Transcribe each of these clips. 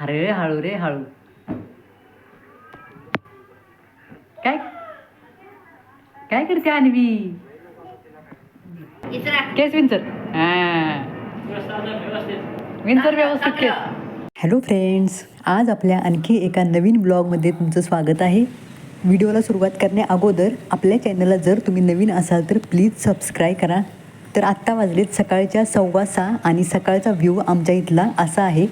अरे हळू रे हळू. काय? काय करते अन्वी? केस विंचर. हा. विंचर व्यवस्थित केस. हॅलो फ्रेंड्स आज आपल्या आणखी एका नवीन ब्लॉगमध्ये तुमचं स्वागत आहे. व्हिडिओला सुरुवात करण्या अगोदर आपल्या चॅनलला जर तुम्ही नवीन असाल तर प्लीज सबस्क्राईब करा. तर आत्ता वाजलेत सकाळच्या सव्वा सहा आणि सकाळचा व्ह्यू आमच्या इथला असा आहे.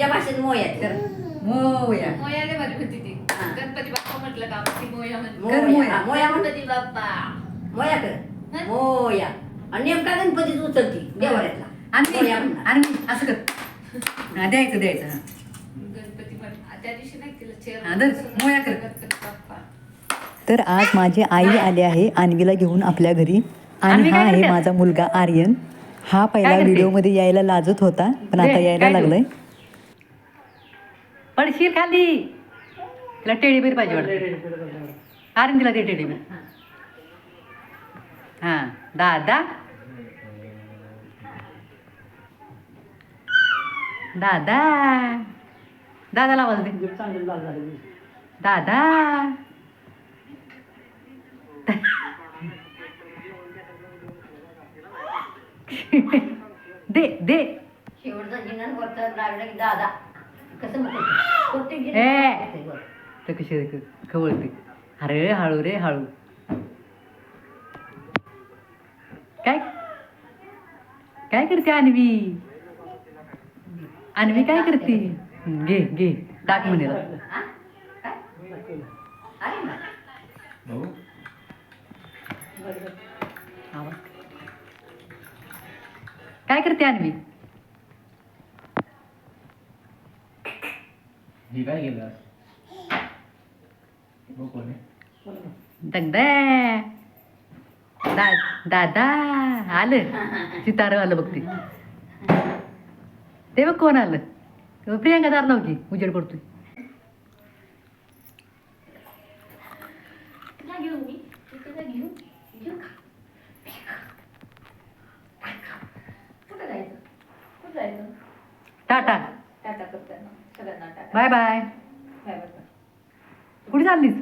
मोया या भाषेत मोया कर मोया मोयाले बरी होती ती हा. गणपती बाप्पा म्हटलं का ती मोया म्हणते कर मोया. मोया मोया म्हणतो गणपती बाप्पा मोया कर मोया आणि नेमका गणपतीच उचलती देवाऱ्यातला मोया आणि म्हणणार. आणि असं कर हा, द्यायचं द्यायचं हा. गणपती म्हण त्या दिवशी नाही तिला चेअर हा. मोया कर. गणपती बाप्पा तर आज माझी आई आली आहे आणवीला घेऊन आपल्या घरी आणि हा काय आहे करते? माझा मुलगा आर्यन हा पहिला काय करते? व्हिडिओमध्ये यायला लाजत होता पण आता दे, यायला काय लागलाय पडशील खाली. तिला टेडी बेर पाहिजे वाटतं. अरे तिला ते टेडी बेर हा. दादा. दादा. दादाला आवाज दे. दादा. दे दे. दादा? कसं. तर कशी खवळते. अरे हळू रे हळू. काय? काय करते अन्वी? अन्वी काय करते? घे घे. टाक म्हणे. काय करते अन्वी? हे काय केलं कोण आहे? दा दादा आलं सितारं आलं बघ ते ते बघ कोण आलं प्रियांका दार नव्हती उजेड पडतोय टाटा सगळ्यांना tata bye bye. Bye bye कुठे चाललीस?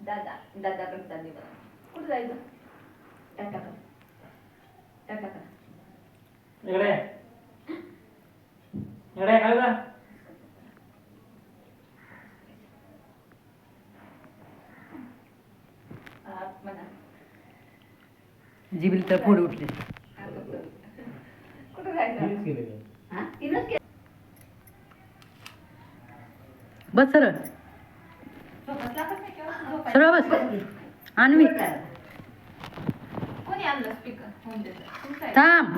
दादा दादा करता दे मला कुठं जायचं? टाटा कर. टाटा कर. इकडे. ये. इकडे ये, काय झालं? आप म्हणा. जिबील तर फोड उठले. कुठं जायचं. हा? तिनंच केलं. बस सरळ. सरळ बस आहे. थांब.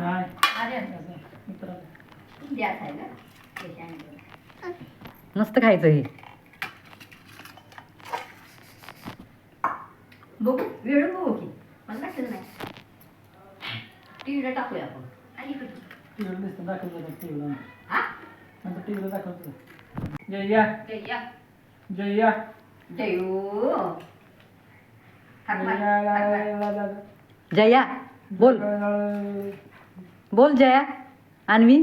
मस्त खायचं हे बघू वेळ बघू की मला नाही टीव्हीला टाकूया आपण आणि इकडे. TV ला नुसतं दाखवतं बघ, TV ला. हा? नंतर TV ला दाखवतं. जय जय जयू जय मार. मार. जया बोल. बोल जया अन्वी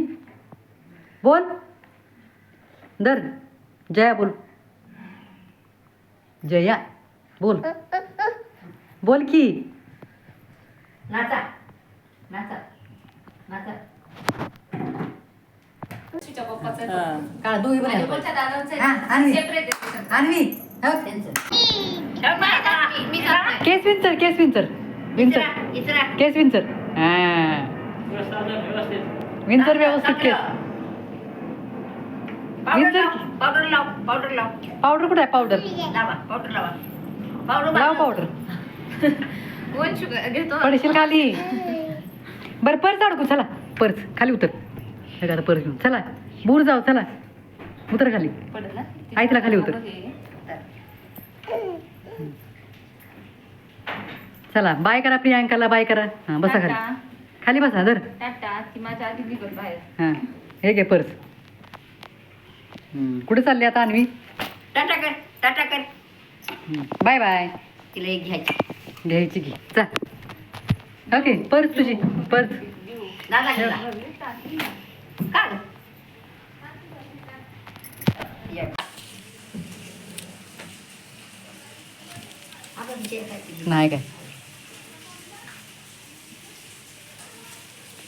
बोल दर जया बोल जया बोल बोल की नाचा नाचा नाचा तुझ्या पप्पाचं आहे. काळ दोघी पण माझ्या आहेत. मोठ्या दादांचं आणि- सेपरेट आहे ते. अन्वी हो. त्यांचं. मी- मी जात नाही. केस विंचर केस विंचर. विंचर. इचरा इचरा. केस विंचर. हा. व्यवस्थित आलं, व्यवस्थित. विंचर व्यवस्थित केस. पावडर विंचर? लाव पावडर लाव पावडर लाव. पावडर कुठे आहे? पावडर. लावा पावडर लावा. पावडर लाव बांधा. पावडर. कोण शुगर घेतो. पडशील खाली. बरं पर्स अडकू चला. पर्स खाली उतर. हे आता पर्स घेऊन. चला. बूर जाऊ चला. उतर खाली? आई तिला खाली उतर. चला बाय करा प्रियांकाला बाय करा. हां बसा खाली. खाली बसा बाहेर. हां हे घे पर्स. कुठे चालली आता अन्वी? टाटा कर टाटा कर. Bye bye. तिला एक घ्यायची. घ्यायची घे जा. ओके पर्स तुझी पर्स. दादा नाही काय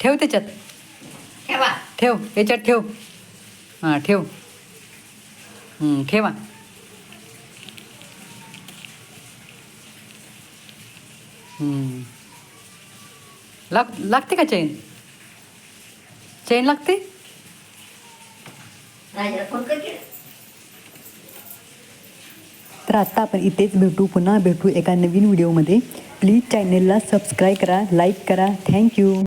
ठेव त्याच्यात ठेवा ठेव याच्यात ठेव हां ठेव हम्म, ठेवा हम्म. लाग लागते का चेन चेन लागते राजाला फोन कर की. तर आत्ता आपण इथेच भेटू पुन्हा भेटू एका नवीन व्हिडिओमध्ये. प्लीज चॅनेलला सबस्क्राईब करा लाईक करा. थँक्यू